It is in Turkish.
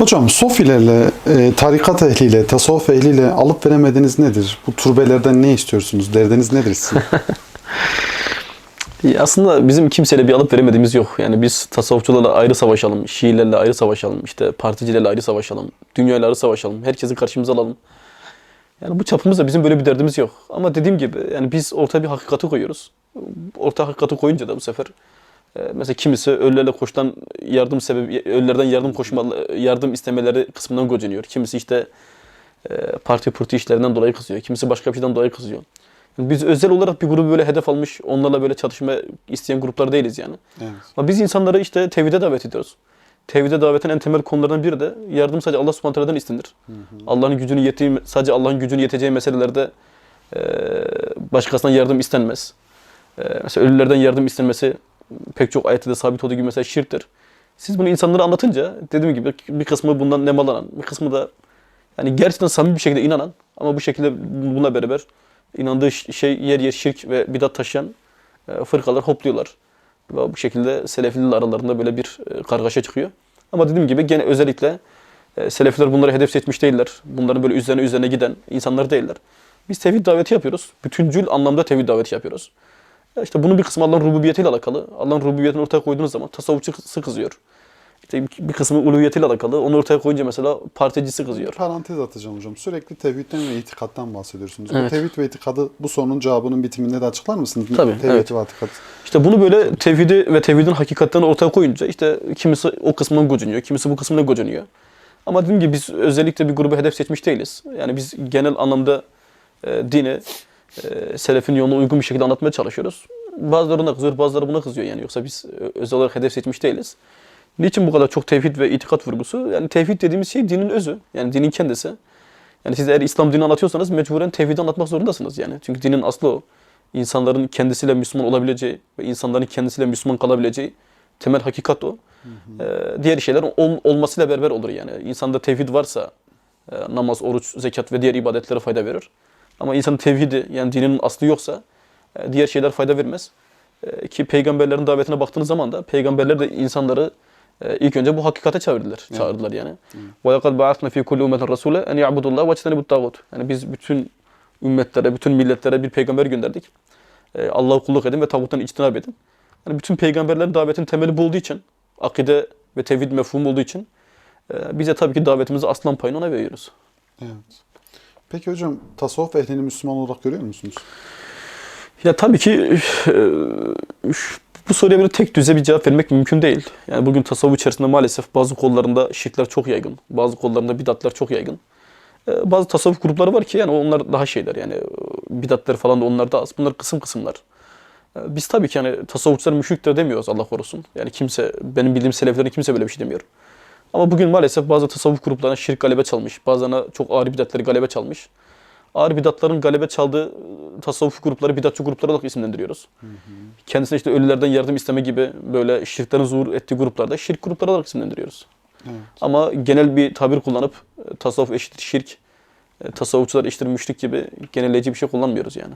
Hocam sofilerle, e, tarikat ehliyle, tasavvuf ehliyle alıp veremediğiniz nedir? Bu turbelerden ne istiyorsunuz? Derdiniz nedir sizin? Aslında bizim kimseyle bir alıp veremediğimiz yok. Yani biz tasavvufçularla ayrı savaşalım, Şiilerle ayrı savaşalım, işte particilerle ayrı savaşalım, dünyayla ayrı savaşalım, herkesi karşımıza alalım. Yani bu çapımızda bizim böyle bir derdimiz yok. Ama dediğim gibi yani biz ortaya bir hakikati koyuyoruz. Ortaya hakikati koyunca da bu sefer mesela kimisi ölülerle koşulan yardım sebebi, ölülerden yardım koşma, yardım istemeleri kısmından gocunuyor. Kimisi işte e, parti pırtı işlerinden dolayı kızıyor. Kimisi başka bir şeyden dolayı kızıyor. Yani biz özel olarak bir grubu böyle hedef almış, onlarla böyle çalışma isteyen gruplar değiliz yani. evet. Ama biz insanları işte tevhide davet ediyoruz. Tevhide davetin en temel konularından biri de yardım sadece Allah subhanahu teala'dan istindir. Allah'ın gücünü yettiği, sadece Allah'ın gücünü yeteceği meselelerde e, başkasından yardım istenmez. E, mesela ölülerden yardım istenmesi pek çok ayette de sabit olduğu gibi mesela şirktir. Siz bunu insanlara anlatınca dediğim gibi bir kısmı bundan nemalanan, bir kısmı da yani gerçekten samimi bir şekilde inanan ama bu şekilde buna beraber inandığı şey yer yer şirk ve bidat taşıyan e, fırkalar hopluyorlar. Ve bu şekilde Selefiler aralarında böyle bir e, kargaşa çıkıyor. Ama dediğim gibi gene özellikle e, Selefiler bunları hedef seçmiş değiller. Bunların böyle üzerine üzerine giden insanlar değiller. Biz tevhid daveti yapıyoruz. Bütüncül anlamda tevhid daveti yapıyoruz. Ya işte bunun bir kısmı Allah'ın rububiyetiyle alakalı. Allah'ın rububiyetini ortaya koyduğunuz zaman tasavvufçusu kızıyor. İşte bir kısmı uluviyetiyle alakalı. Onu ortaya koyunca mesela particisi kızıyor. Parantez atacağım hocam. Sürekli tevhidden ve itikattan bahsediyorsunuz. Bu Evet. tevhid ve itikadı bu sorunun cevabının bitiminde de açıklar mısınız? Tabii, Tevhid evet. ve itikat. İşte bunu böyle tevhidi ve tevhidin hakikatlerini ortaya koyunca işte kimisi o kısmından gocunuyor, kimisi bu kısmından gocunuyor. Ama dediğim gibi biz özellikle bir grubu hedef seçmiş değiliz. Yani biz genel anlamda e, dini e, selefin yoluna uygun bir şekilde anlatmaya çalışıyoruz. Bazıları ona kızıyor, bazıları buna kızıyor yani. Yoksa biz e, özel olarak hedef seçmiş değiliz. Niçin bu kadar çok tevhid ve itikat vurgusu? Yani tevhid dediğimiz şey dinin özü. Yani dinin kendisi. Yani siz eğer İslam dinini anlatıyorsanız mecburen tevhidi anlatmak zorundasınız yani. Çünkü dinin aslı o. İnsanların kendisiyle Müslüman olabileceği ve insanların kendisiyle Müslüman kalabileceği temel hakikat o. Ee, diğer şeyler ol- olmasıyla beraber olur yani. İnsanda tevhid varsa e, namaz, oruç, zekat ve diğer ibadetlere fayda verir. Ama insanın tevhidi yani dinin aslı yoksa e, diğer şeyler fayda vermez. E, ki peygamberlerin davetine baktığınız zaman da peygamberler de insanları e, ilk önce bu hakikate çevirdiler, çağırdılar yani. Ve lekad ba'athna fi kulli ummetin rasule en ya'budullaha ve ectenibut tagut. Yani biz bütün ümmetlere, bütün milletlere bir peygamber gönderdik. Allah'ı kulluk edin ve tağuttan içtinab edin. Yani bütün peygamberlerin davetin temeli bu olduğu için, akide ve tevhid mefhumu olduğu için bize tabii ki davetimizi aslan payını ona veriyoruz. Evet. Peki hocam tasavvuf ehlini Müslüman olarak görüyor musunuz? Ya tabii ki e, bu soruya böyle tek düze bir cevap vermek mümkün değil. Yani bugün tasavvuf içerisinde maalesef bazı kollarında şirkler çok yaygın. Bazı kollarında bidatlar çok yaygın. E, Bazı tasavvuf grupları var ki yani onlar daha şeyler yani e, bidatlar falan da onlar da az. Bunlar kısım kısımlar. Biz tabii ki yani tasavvufçular müşriktir demiyoruz Allah korusun. Yani kimse benim bildiğim seleflerin kimse böyle bir şey demiyor. Ama bugün maalesef bazı tasavvuf gruplarına şirk galebe çalmış. Bazılarına çok ağır bidatları galebe çalmış. Ağır bidatların galebe çaldığı e, tasavvuf grupları bidatçı gruplar olarak isimlendiriyoruz. Kendisine işte ölülerden yardım isteme gibi böyle şirklerin zuhur ettiği gruplarda şirk grupları olarak isimlendiriyoruz. Evet. Ama genel bir tabir kullanıp e, tasavvuf eşittir şirk, e, tasavvufçular eşittir müşrik gibi genelleyici bir şey kullanmıyoruz yani.